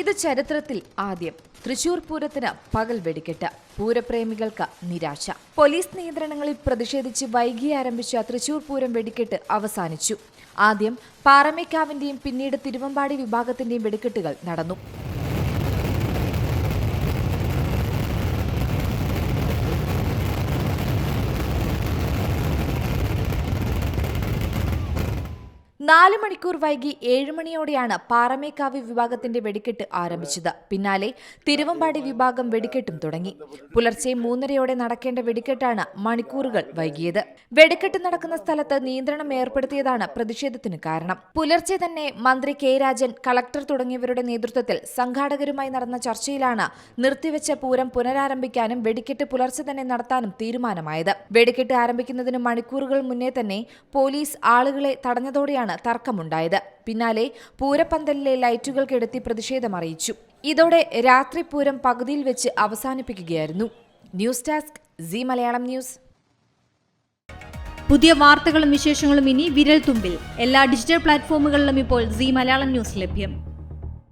ഇത് ചരിത്രത്തിൽ ആദ്യം. തൃശൂർ പൂരത്തിന് പകൽ വെടിക്കെട്ട്. പൂരപ്രേമികൾക്ക് നിരാശ. പോലീസ് നിയന്ത്രണങ്ങളിൽ പ്രതിഷേധിച്ച് വൈകി ആരംഭിച്ച തൃശൂർ പൂരം വെടിക്കെട്ട് അവസാനിച്ചു. ആദ്യം പാറമേക്കാവിന്റെയും പിന്നീട് തിരുവമ്പാടി വിഭാഗത്തിന്റെയും വെടിക്കെട്ടുകൾ നടന്നു. നാല് മണിക്കൂർ വൈകി ഏഴ് മണിയോടെയാണ് പാറമേക്കാവി വിഭാഗത്തിന്റെ വെടിക്കെട്ട് ആരംഭിച്ചത്. പിന്നാലെ തിരുവമ്പാടി വിഭാഗം വെടിക്കെട്ടും തുടങ്ങി. പുലർച്ചെ മൂന്നരയോടെ നടക്കേണ്ട വെടിക്കെട്ടാണ് മണിക്കൂറുകൾ വൈകിയത്. വെടിക്കെട്ട് നടക്കുന്ന സ്ഥലത്ത് നിയന്ത്രണം ഏർപ്പെടുത്തിയതാണ് പ്രതിഷേധത്തിന് കാരണം. പുലർച്ചെ തന്നെ മന്ത്രി കെ രാജൻ കളക്ടർ തുടങ്ങിയവരുടെ നേതൃത്വത്തിൽ സംഘാടകരുമായി നടന്ന ചർച്ചയിലാണ് നിർത്തിവെച്ച പൂരം പുനരാരംഭിക്കാനും വെടിക്കെട്ട് പുലർച്ചെ തന്നെ നടത്താനും തീരുമാനമായത്. വെടിക്കെട്ട് ആരംഭിക്കുന്നതിന് മണിക്കൂറുകൾ മുന്നേ തന്നെ പോലീസ് ആളുകളെ തടഞ്ഞതോടെയാണ് തർക്കമുണ്ടായത്. പിന്നാലെ പൂരപ്പന്തലിലെ ലൈറ്റുകൾ കെടുത്തി പ്രതിഷേധമറിയിച്ചു ഇതോടെ രാത്രി പൂരം പകുതിയിൽ വെച്ച് അവസാനിപ്പിക്കുകയായിരുന്നു. News desk Zee Malayalam news. പുതിയ വാർത്തകളും വിശേഷങ്ങളും ഇനി വിരൽ തുമ്പിൽ എല്ലാ ഡിജിറ്റൽ പ്ലാറ്റ്ഫോമുകളിലും ഇപ്പോൾ സി മലയാളം ന്യൂസ് ലഭ്യം.